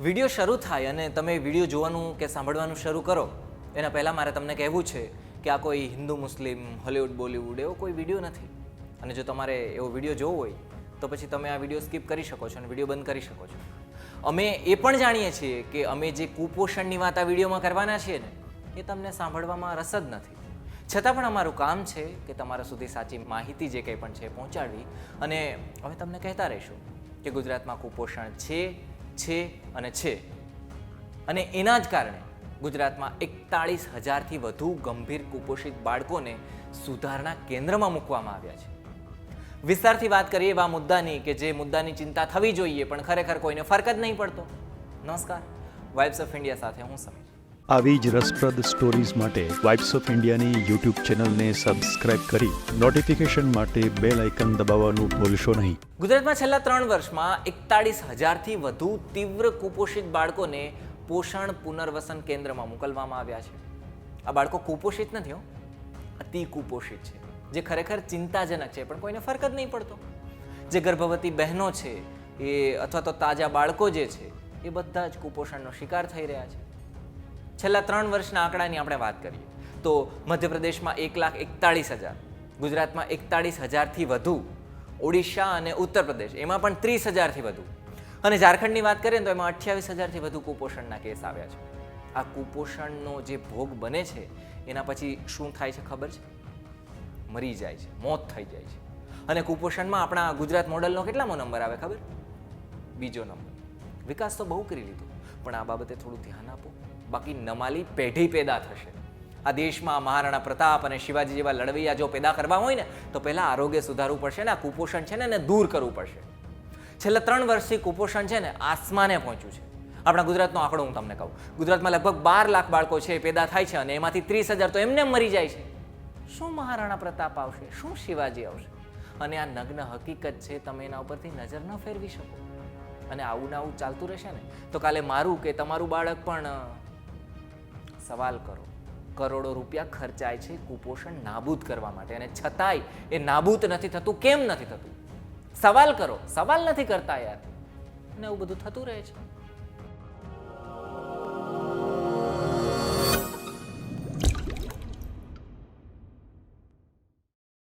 Video શરૂ થાય અને તમે વીડિયો જોવાનું કે સાંભળવાનું શરૂ કરો, એના પહેલાં મારે તમને કહેવું છે કે આ કોઈ હિન્દુ, મુસ્લિમ, હોલિવૂડ, બોલિવૂડ એવો કોઈ વીડિયો નથી. અને જો તમારે એવો વીડિયો જોવો હોય, તો પછી તમે આ વીડિયો સ્કીપ કરી શકો છો અને વીડિયો બંધ કરી શકો છો. અમે એ પણ જાણીએ છીએ કે અમે જે કુપોષણની વાત આ વિડીયોમાં કરવાના છીએ ને, એ તમને સાંભળવામાં રસ જ નથી. છતાં પણ અમારું કામ છે કે તમારા સુધી સાચી માહિતી જે કંઈ પણ છે પહોંચાડવી. અને અમે તમને કહેતા રહીશું કે ગુજરાતમાં કુપોષણ છે છે અને છે. અને એના જ કારણે ગુજરાતમાં એકતાળીસ હજારથી વધુ ગંભીર કુપોષિત બાળકોને સુધારણા કેન્દ્રમાં મૂકવામાં આવ્યા છે. વિસ્તારથી વાત કરીએ એવા મુદ્દાની કે જે મુદ્દાની ચિંતા થવી જોઈએ પણ ખરેખર કોઈને ફરક જ નહીં પડતો. નમસ્કાર. વાઇબ્સ ઓફ ઇન્ડિયા સાથે હું સમીર. આવી જ રસપ્રદ સ્ટોરીઝ માટે વાઇબ્સ ઓફ ઇન્ડિયાની યુટ્યુબ ચેનલને સબસ્ક્રાઇબ કરી નોટિફિકેશન માટે બેલ આઇકન દબાવવાનું ભૂલશો નહીં. ગુજરાતમાં છેલ્લા ત્રણ વર્ષમાં એકતાળીસ હજારથી વધુ તીવ્ર કુપોષિત બાળકોને પોષણ પુનર્વસન કેન્દ્રમાં મોકલવામાં આવ્યા છે. આ બાળકો કુપોષિત નથી હો, અતિ કુપોષિત છે. જે ખરેખર ચિંતાજનક છે, પણ કોઈને ફરક જ નહીં પડતો. જે ગર્ભવતી બહેનો છે, એ અથવા તો તાજા બાળકો જે છે, એ બધા જ કુપોષણનો શિકાર થઈ રહ્યા છે. છેલ્લા ત્રણ વર્ષના આંકડાની આપણે વાત કરીએ, તો મધ્યપ્રદેશમાં એક લાખ એકતાળીસ હજાર, ગુજરાતમાં એકતાળીસ હજારથી વધુ, ઓડિશા અને ઉત્તર પ્રદેશ એમાં પણ ત્રીસ હજારથી વધુ. અને ઝારખંડની વાત કરીએ તો એમાં અઠ્યાવીસ હજારથી વધુ કુપોષણના કેસ આવ્યા છે. આ કુપોષણનો જે ભોગ બને છે, એના પછી શું થાય છે ખબર છે? મરી જાય છે, મોત થઈ જાય છે. અને કુપોષણમાં આપણા ગુજરાત મોડલનો કેટલામો નંબર આવે ખબર? બીજો નંબર. વિકાસ તો બહુ કરી લીધો, પણ આ બાબતે થોડું ધ્યાન આપો. બાકી નમાલી પેઢી પેદા થશે. આ દેશમાં મહારાણા પ્રતાપ અને શિવાજી જેવા લડવૈયા જો પેદા કરવા હોય ને, તો પહેલાં આરોગ્ય સુધારવું પડશે ને, આ કુપોષણ છે ને, એને દૂર કરવું પડશે. છેલ્લા ત્રણ વર્ષથી કુપોષણ છે ને, આસમાને પહોંચ્યું છે. આપણા ગુજરાતનો આંકડો હું તમને કહું. ગુજરાતમાં લગભગ બાર લાખ બાળકો છે પેદા થાય છે અને એમાંથી ત્રીસ હજાર તો એમને મરી જાય છે. શું મહારાણા પ્રતાપ આવશે? શું શિવાજી આવશે? અને આ નગ્ન હકીકત છે, તમે એના ઉપરથી નજર ન ફેરવી શકો. અને આવું ને આવું ચાલતું રહેશે ને, તો કાલે મારું કે તમારું બાળક પણ સવાલ કરો. કરોડો રૂપિયા ખર્ચાય છે કુપોષણ નાબૂદ કરવા માટે અને છતાંય એ નાબૂદ નથી થતું. કેમ નથી થતું? સવાલ કરો. સવાલ નથી કરતા યાર. અને એવું બધું થતું રહે છે.